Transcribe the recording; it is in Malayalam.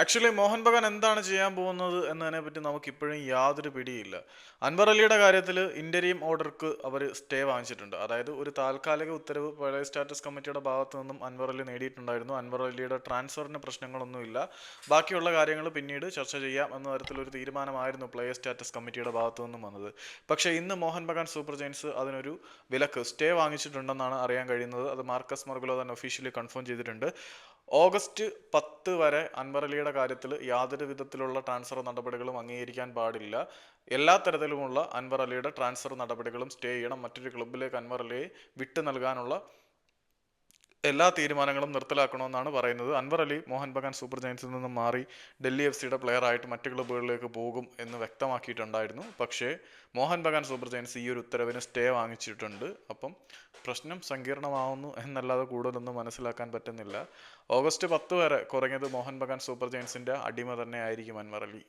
ആക്ച്വലി മോഹൻ ബഗാൻ എന്താണ് ചെയ്യാൻ പോകുന്നത് എന്നതിനെ പറ്റി നമുക്ക് ഇപ്പോഴും യാതൊരു പിടിയില്ല. അൻവർ അലിയുടെ കാര്യത്തിൽ ഇന്റരീം ഓർഡർക്ക് അവർ സ്റ്റേ വാങ്ങിച്ചിട്ടുണ്ട്. അതായത് ഒരു താൽക്കാലിക ഉത്തരവ് പഴയ സ്റ്റാറ്റസ് കമ്മിറ്റിയുടെ ഭാഗത്തു നിന്നും അൻവർ അലി നേടിയിട്ടുണ്ടായിരുന്നു. അൻവർ അലിയുടെ ട്രാൻസ്ഫറിന് പ്രശ്നങ്ങളൊന്നുമില്ല. ബാക്കിയുള്ള കാര്യങ്ങൾ പിന്നീട് ചർച്ച ചെയ്യാം എന്ന തരത്തിലൊരു തീരുമാനമായിരുന്നു പ്ലെയർ സ്റ്റാറ്റസ് കമ്മിറ്റിയുടെ ഭാഗത്തു നിന്നും വന്നത്. പക്ഷേ ഇന്ന് മോഹൻ ബഗാൻ സൂപ്പർ ജെയിൻസ് അതിനൊരു വിലക്ക് സ്റ്റേ വാങ്ങിച്ചിട്ടുണ്ടെന്നാണ് അറിയാൻ കഴിയുന്നത്. അത് മാർക്കസ് മർഗുലോ തന്നെ ഒഫീഷ്യലി കൺഫേം ചെയ്തിട്ടുണ്ട്. ഓഗസ്റ്റ് പത്ത് വരെ അൻവർ അലിയുടെ കാര്യത്തിൽ യാതൊരു വിധത്തിലുള്ള ട്രാൻസ്ഫർ നടപടികളും അംഗീകരിക്കാൻ പാടില്ല. എല്ലാ തരത്തിലുമുള്ള അൻവർ അലിയുടെ ട്രാൻസ്ഫർ നടപടികളും സ്റ്റേ ചെയ്യണം. മറ്റൊരു ക്ലബിലേക്ക് അൻവർ അലിയെ വിട്ടു നൽകാനുള്ള എല്ലാ തീരുമാനങ്ങളും നിർത്തലാക്കണമെന്നാണ് പറയുന്നത്. അൻവർ അലി മോഹൻ ബഗാൻ സൂപ്പർ ജയൻസിൽ നിന്ന് മാറി ഡൽഹി എഫ് സിയുടെ പ്ലെയറായിട്ട് മറ്റ് ക്ലബ്ബുകളിലേക്ക് പോകും എന്ന് വ്യക്തമാക്കിയിട്ടുണ്ടായിരുന്നു. പക്ഷേ മോഹൻ ബഗാൻ സൂപ്പർ ജയൻസ് ഈ ഒരു ഉത്തരവിന് സ്റ്റേ വാങ്ങിച്ചിട്ടുണ്ട്. അപ്പം പ്രശ്നം സങ്കീർണമാവുന്നു എന്നല്ലാതെ കൂടുതലൊന്നും മനസ്സിലാക്കാൻ പറ്റുന്നില്ല. ഓഗസ്റ്റ് പത്ത് വരെ കുറഞ്ഞത് മോഹൻ ബഗാൻ സൂപ്പർ ജയൻസിന്റെ അടിമ തന്നെ ആയിരിക്കും അൻവർ അലി.